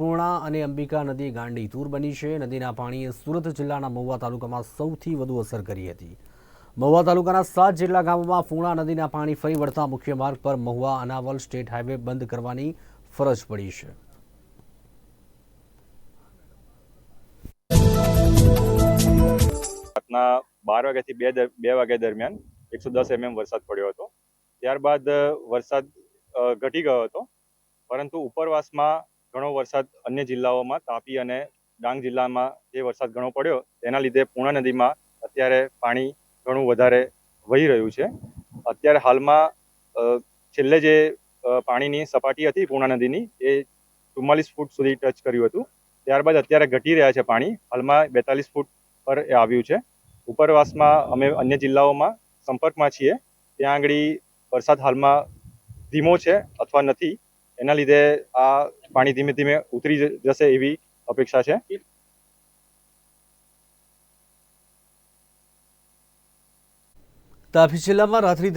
પૂર્ણા અને અંબિકા નદી ગાંડી તૂર બની છે. નદીના પાણીએ સુરત જિલ્લાના મહુવા તાલુકામાં સૌથી વધુ અસર કરી હતી. મહુવા તાલુકાના સાત જેટલા ગામોમાં પૂર્ણા નદીના પાણી ફરી વળતા મુખ્ય માર્ગ પર મહુવા અનાવલ સ્ટેટ હાઈવે બંધ કરવાની ફરજ પડી છે. રાતના બાર વાગ્યાથી બે બે વાગ્યા દરમિયાન એકસો દસ એમએમ વરસાદ પડ્યો હતો. ત્યારબાદ વરસાદ ઘટી ગયો હતો. પરંતુ ઉપરવાસમાં ઘણો વરસાદ અન્ય જિલ્લાઓમાં તાપી અને ડાંગ જિલ્લામાં જે વરસાદ ઘણો પડ્યો, તેના લીધે પૂર્ણા નદીમાં અત્યારે પાણી ઘણું વધારે વહી રહ્યું છે. અત્યારે હાલમાં છેલ્લે જે પાણીની સપાટી હતી પૂર્ણા નદીની, એ ચુમ્માલીસ ફૂટ સુધી ટચ કર્યું હતું. ત્યારબાદ અત્યારે ઘટી રહ્યા છે પાણી. હાલમાં બેતાલીસ ફૂટ પર એ આવ્યું છે. ઉપરવાસમાં અમે અન્ય જિલ્લાઓમાં સંપર્કમાં છીએ. ત્યાં આગળ વરસાદ હાલમાં ધીમો છે અથવા નથી. એના લીધે આ પાણી ધીમે ધીમે ઉતરી જશે એવી અપેક્ષા છે. તાપી જિલ્લામાં રાત્રિ